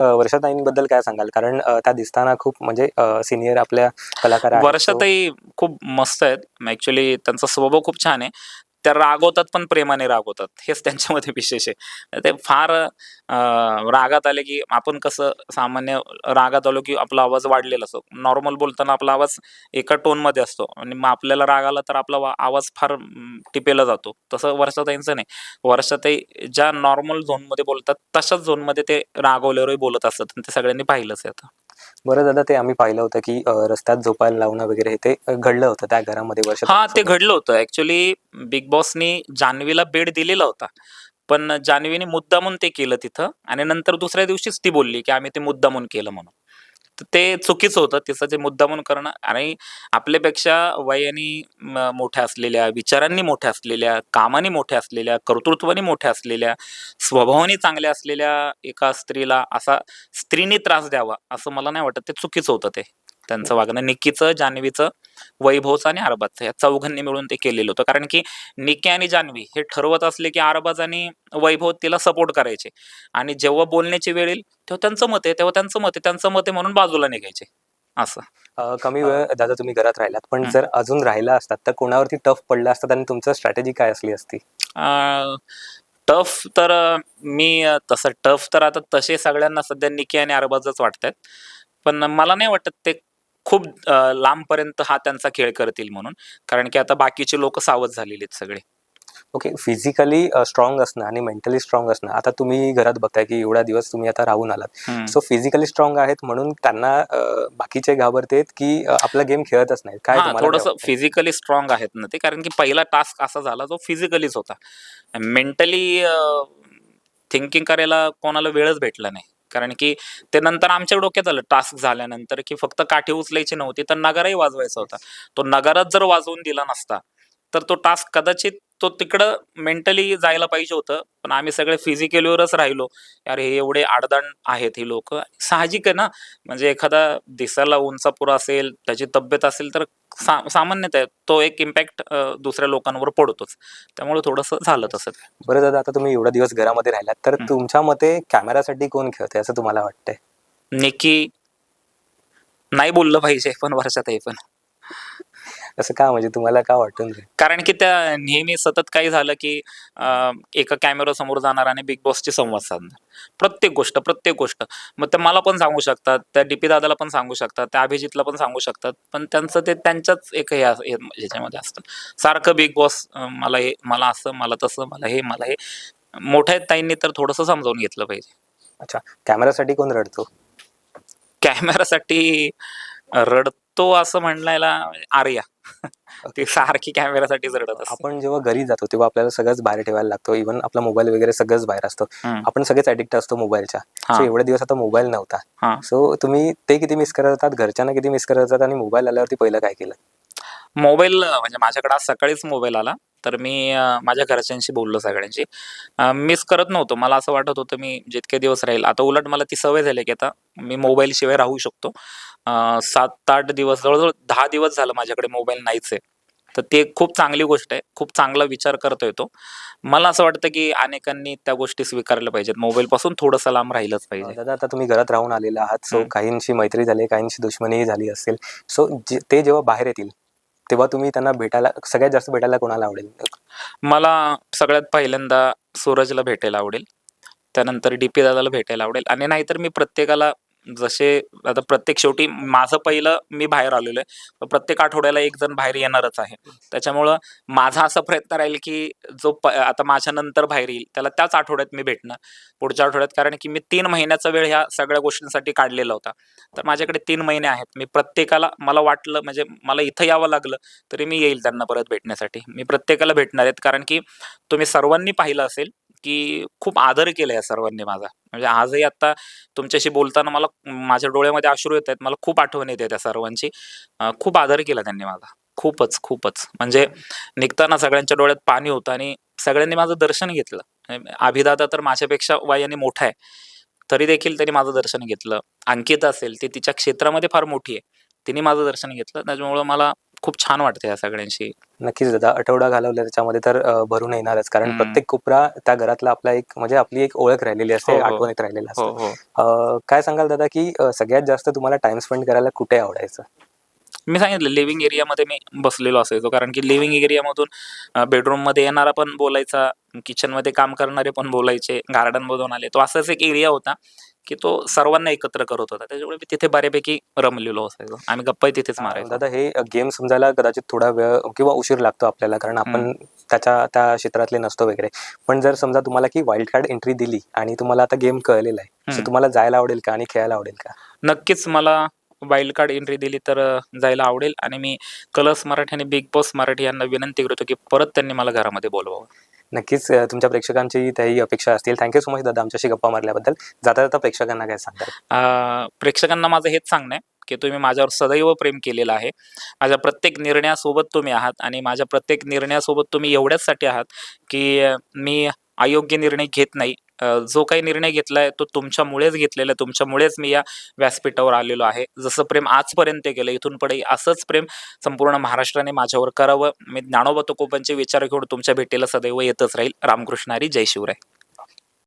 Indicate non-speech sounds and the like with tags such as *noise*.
वर्षाताईंबद्दल काय सांगाल? कारण त्या दिसताना खूप म्हणजे सिनियर आपल्या कलाकार वर्षाताई खूप मस्त आहेत. ऍक्च्युली त्यांचा स्वभाव खूप छान आहे. त्या रागवतात पण प्रेमाने रागवतात. हेच त्यांच्यामध्ये विशेष आहे. ते फार रागात आले की आपण कसं सामान्य रागात आलो की आपला आवाज वाढलेला असतो. नॉर्मल बोलताना आपला आवाज एका टोनमध्ये असतो. आणि मग आपल्याला राग आला तर आपला वा- आवाज फार टिपेला जातो. तसं वर्षाताईंचं नाही. वर्षाताई ज्या नॉर्मल झोनमध्ये बोलतात तशाच झोनमध्ये ते रागवल्यावरही बोलत असतात. आणि ते सगळ्यांनी पाहिलंच आहे आता. बरं दादा ते आम्ही पाहिलं होतं की अ, रस्त्यात झोपायला लावणं वगैरे हे ते अ, घडलं होतं त्या घरामध्ये वर्ष हा ते घडलं होतं. ऍक्च्युली बिग बॉसनी जान्हवीला बेड दिलेला होता. पण जान्हवीने मुद्दामून ते केलं तिथं आणि नंतर दुसऱ्या दिवशीच ती बोलली की आम्ही ते मुद्दामून केलं म्हणून. तर ते चुकीचं होतं. तिचं जे मुद्दामून करणं आणि आपल्यापेक्षा वयाने म- मोठ्या असलेल्या विचारांनी मोठ्या असलेल्या कामाने मोठ्या असलेल्या कर्तृत्वाने मोठ्या असलेल्या स्वभावाने चांगल्या असलेल्या एका स्त्रीला असा स्त्रीने त्रास द्यावा असं मला नाही वाटत. ते चुकीचं होतं ते. त्यांचं वागणं निक्कीचं जान्हवीचं वैभवचं आणि अरबाजचं या चौघांनी मिळून ते केलेलं होतं. कारण की निकी आणि जान्हवी हे ठरवत असले की अरबाज आणि वैभव तिला सपोर्ट करायचे. आणि जेव्हा बोलण्याची वेळ येईल तेव्हा त्यांचं मत आहे तेव्हा त्यांचं मत आहे त्यांचं मत आहे म्हणून बाजूला निघायचे. असं. कमी वेळ दादा तुम्ही घरात राहिलात. पण. जर अजून राहिला असतात तर कोणावरती टफ पडला असतात आणि तुमचं स्ट्रॅटेजी काय असली असती? टफ तर मी तसं टफ तर आता तसे सगळ्यांना सध्या निकी आणि अरबाजच वाटतात पण मला नाही वाटत ते खूप अं, लांबपर्यंत हा त्यांचा खेळ करतील म्हणून. कारण की आता बाकीचे लोक सावध झालेले आहेत सगळे. ओके फिजिकली स्ट्रॉंग असणं आणि मेंटली स्ट्रॉंग असणं आता तुम्ही घरात बघताय की एवढा दिवस तुम्ही आता राहून आलात. सो फिजिकली स्ट्रॉंग आहेत म्हणून त्यांना अ, बाकीचे घाबरतेत की अ, आपला गेम खेळतच नाही काय हा तुम्हाला थोडस वाटतं? फिजिकली स्ट्रॉंग आहेत ना ते. कारण की पहिला टास्क असा झाला जो फिजिकलीच होता. मेंटली थिंकिंग करायला कोणाला वेळच भेटला नाही. कारण की ते नंतर आमच्या डोक्यात आलं टास्क झाल्यानंतर की फक्त काठी उचलायची नव्हती तर नगाराही वाजवायचा होता. तो नगारात जर वाजवून दिला नसता तर तो टास्क कदाचित तो तिकडं मेंटली जायला पाहिजे होतं. पण आम्ही सगळे फिजिकलीवरच राहिलो. अरे हे एवढे आडदांड आहेत ही लोक. साहजिक आहे ना? म्हणजे एखादा दिसायला उंचापुरा असेल त्याची तब्येत असेल तर सा सामान्यतः तो एक इम्पॅक्ट दुसऱ्या लोकांवर पडतोच. त्यामुळे थोडंसं झालं तसं. बरं दादा आता तुम्ही एवढा दिवस घरामध्ये राहिलात तर. तुमच्या मते कॅमेरासाठी कोण खेळते असं तुम्हाला वाटतंय? निकी नाही बोललं पाहिजे पण वर्षातही पण. असं का म्हणजे तुम्हाला का वाटून राहील? कारण की त्या नेहमी सतत काही झालं की अं, एका कॅमेरा समोर जाणार आणि बिग बॉसची संवाद साधणार. प्रत्येक गोष्ट प्रत्येक गोष्ट. मग ते मला पण सांगू शकतात त्या डीपी दादाला पण सांगू शकतात त्या अभिजितला पण सांगू शकतात. पण त्यांचं ते त्यांच्याच एक हे अस- हे- ह्याच्यामध्ये असतं. सारखं बिग बॉस मला हे मला असं मला तसं मला हे मला हे. मोठ्या ताईंनी तर थोडंसं समजावून घेतलं पाहिजे. अच्छा कॅमेरासाठी कोण रडतो? कॅमेरासाठी रडतो असं म्हणायला आर्या. *laughs* ती सारखी कॅमेरासाठीच रडत असते. आपण जेव्हा घरी जातो तेव्हा आपल्याला सगळंच बाहेर ठेवायला लागतो. इव्हन आपला मोबाईल वगैरे सगळंच बाहेर असतो. हम्म. आपण सगळेच ऍडिक्ट असतो मोबाईलच्या हा. सो एवढे दिवस आता मोबाईल नव्हता. सो तुम्ही ते किती मिस करत होतात घरच्यांना किती मिस करत होतात आणि मोबाईल आल्यावरती पहिलं काय केलं? मोबाईल म्हणजे माझ्याकडे आज सकाळीच मोबाईल आला. तर मी अं, माझ्या घरच्यांशी बोललो सगळ्यांशी. मिस करत नव्हतो. मला असं वाटत होतं मी जितके दिवस राहील. आता उलट मला ती सवय झाली की आता मी मोबाईल शिवाय राहू शकतो. सात आठ दिवस जवळजवळ दहा दिवस झालं माझ्याकडे मोबाईल नाहीच. आहे तर ते खूप चांगली गोष्ट आहे. खूप चांगला विचार करतोय तो. मला असं वाटतं की अनेकांनी त्या गोष्टी स्वीकारल्या पाहिजेत. मोबाईल पासून थोडंसं लांब राहिलंच पाहिजे. दादा आता तुम्ही घरात राहून आलेला आहात. सो. काहींशी मैत्री झाली काहींशी दुश्मनीही झाली असेल. सो ते जेव्हा बाहेर येतील तेव्हा तुम्ही त्यांना भेटायला सगळ्यात जास्त भेटायला कोणाला आवडेल? मला सगळ्यात पहिल्यांदा सूरजला भेटायला आवडेल. त्यानंतर डीपी दादाला भेटायला आवडेल. आणि नाहीतर मी प्रत्येकाला जसे आता प्रत्येक शेवटी माझं पहिलं मी बाहेर आलेलो आहे. प्रत्येक आठवड्याला एक जण बाहेर येणारच आहे. त्याच्यामुळं माझा असा प्रयत्न राहील की जो प आता माझ्या नंतर बाहेर येईल त्याला त्याच आठवड्यात मी भेटणार. पुढच्या आठवड्यात कारण की मी तीन महिन्याचा वेळ ह्या सगळ्या गोष्टींसाठी काढलेला होता. तर माझ्याकडे तीन महिने आहेत. मी प्रत्येकाला मला वाटलं म्हणजे मला इथं यावं लागलं तरी मी येईल त्यांना परत भेटण्यासाठी. मी प्रत्येकाला भेटणार आहेत. कारण की तुम्ही सर्वांनी पाहिलं असेल की खूप आदर केला या सर्वांनी माझा. म्हणजे आजही आता तुमच्याशी बोलताना मला माझ्या डोळ्यामध्ये अश्रू येत आहेत. मला खूप आठवण येते त्या सर्वांची. खूप आदर केला त्यांनी माझा. खूपच खूपच. म्हणजे निघताना सगळ्यांच्या डोळ्यात पाणी होतं आणि सगळ्यांनी माझं दर्शन घेतलं. म्हणजे अभिदादा तर माझ्यापेक्षा वयाने मोठा आहे. तरी देखील त्यांनी माझं दर्शन घेतलं. अंकिता असेल ती तिच्या क्षेत्रामध्ये फार मोठी आहे. तिने माझं दर्शन घेतलं. त्याच्यामुळं मला खूप छान वाटतं या सगळ्यांशी. नक्कीच दादा आठवडा घालवला त्याच्यामध्ये तर भरून येणारच. कारण. प्रत्येक कोपरा त्या घरातला आपला एक म्हणजे आपली एक ओळख राहिलेली असते हो, हो. आठवणीत राहिलेला हो असतो हो काय सांगाल दादा की सगळ्यात जास्त तुम्हाला टाइम स्पेंड करायला कुठे आवडायचं? मी सांगितलं लिव्हिंग एरियामध्ये मी बसलेलो असायचो. कारण की लिव्हिंग एरियामधून बेडरूममध्ये येणारा पण बोलायचा किचनमध्ये काम करणारे पण बोलायचे गार्डन मधून आले. तो असाच एक एरिया होता. की तो सर्वांना एकत्र करत होता. त्याच्यामुळे मी तिथे बऱ्यापैकी रमलेलो असायचो. आम्ही गप्पाही तिथेच मारायचो. दादा हे गेम समजायला कदाचित थोडा वेळ किंवा उशीर लागतो आपल्याला कारण आपण त्याच्या त्या क्षेत्रातले नसतो वगैरे. पण जर समजा तुम्हाला की वाईल्ड कार्ड एंट्री दिली आणि तुम्हाला आता गेम कळलेला आहे. तुम्हाला जायला आवडेल का आणि खेळायला आवडेल का? नक्कीच मला वाईल्ड कार्ड एंट्री दिली तर जायला आवडेल. आणि मी कलर्स मराठी आणि बिग बॉस मराठी यांना विनंती करतो की परत त्यांनी मला घरामध्ये बोलवावं. नक्कीच तुमच्या प्रेक्षकांची त्याही अपेक्षा असतील. थँक्यू सो मच दादा आमच्याशी गप्पा मारल्याबद्दल. जाता जाता प्रेक्षकांना काय सांगताल प्रेक्षकांना माझं हेच सांगणं आहे की तुम्ही माझ्यावर सदैव प्रेम केलेलं आहे. माझ्या प्रत्येक निर्णयासोबत तुम्ही आहात आणि माझ्या प्रत्येक निर्णयासोबत तुम्ही एवढ्याचसाठी आहात की मी अयोग्य निर्णय घेत नाही. अ, जो काही निर्णय घेतलाय तो तुमच्यामुळेच घेतलेला आहे. तुमच्यामुळेच मी या व्यासपीठावर आलेलो आहे. जसं प्रेम आजपर्यंत केलं इथून पुढे असंच प्रेम संपूर्ण महाराष्ट्राने माझ्यावर करावं. मी ज्ञानोबा तुकोबांचे विचार घेऊन तुमच्या भेटीला सदैव येतच राहील. रामकृष्ण हरी जय शिवराय.